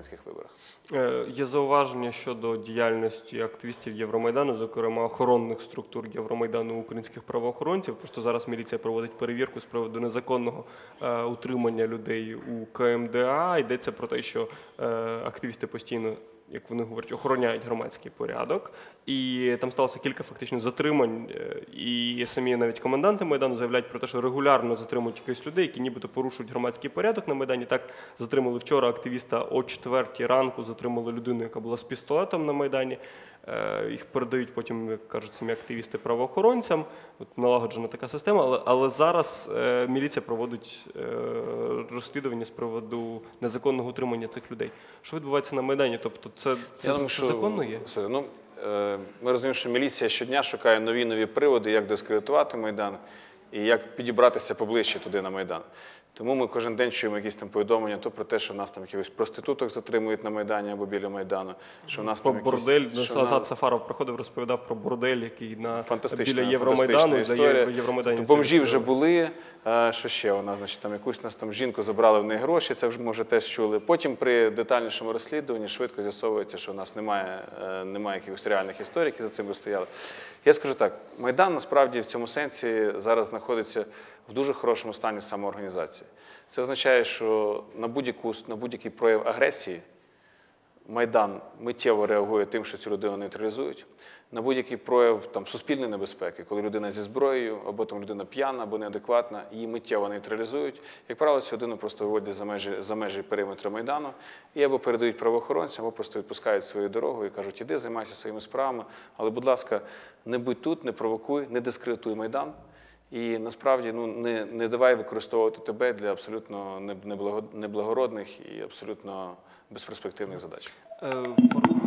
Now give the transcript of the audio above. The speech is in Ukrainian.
президентських виборах. Е, Є зауваження щодо діяльності активістів Євромайдану, зокрема охоронних структур Євромайдану українських правоохоронців. Просто зараз міліція проводить перевірку з приводу незаконного е, утримання людей у КМДА. Йдеться про те, що е, активісти постійно. Як вони говорять, охороняють громадський порядок, і там сталося кілька фактично затримань. е, І самі навіть коменданти майдану заявляють про те, що регулярно затримують якихось людей, які нібито порушують громадський порядок на майдані. Так затримали вчора активіста о 4 ранку. Затримали людину, яка була з пістолетом на майдані. Е, Їх передають потім, як кажуть самі активісти правоохоронцям. От налагоджена така система, але, але зараз е, міліція проводить е, розслідування з приводу незаконного утримання цих людей. Що відбувається на майдані? Тобто, це, це, Я думаю, це що- законно є? Слухай, Ну, е, ми розуміємо, що міліція щодня шукає нові нові приводи, як дискредитувати Майдан і як підібратися поближче туди на Майдан. Тому ми кожен день чуємо якісь там повідомлення то про те, що в нас там якихось проституток затримують на Майдані або біля Майдану. Що в нас Про там якісь- бордель що Назад нам- Сафаров проходив, розповідав про бордель, який на біля Євромайдану, історія. Євромайдані. Тобто бомжі вже були. Е, Що ще нас? Значить, там якусь нас там жінку забрали в неї гроші, це вже ми вже теж чули. Потім при детальнішому розслідуванні швидко з'ясовується, що у нас немає, е, немає якихось реальних історій, які за цим би стояли. Я скажу так: Майдан насправді в цьому сенсі зараз знаходиться в дуже хорошому стані самоорганізації. Це означає, що на будь-який прояв агресії Майдан миттєво реагує тим, що цю людину нейтралізують. На будь-який прояв там, суспільної небезпеки, коли людина зі зброєю, або там людина п'яна, або неадекватна, її миттєво нейтралізують. Як правило, цю людину просто виводять за межі, за межі периметру Майдану і або передають правоохоронцям, або просто відпускають свою дорогу і кажуть, іди, займайся своїми справами, але, будь ласка, не будь тут, не провокуй, не дискредитуй Майдан. І насправді ну, не, не давай використовувати тебе для абсолютно не- неблагородних і абсолютно безперспективних задач. Е, фор-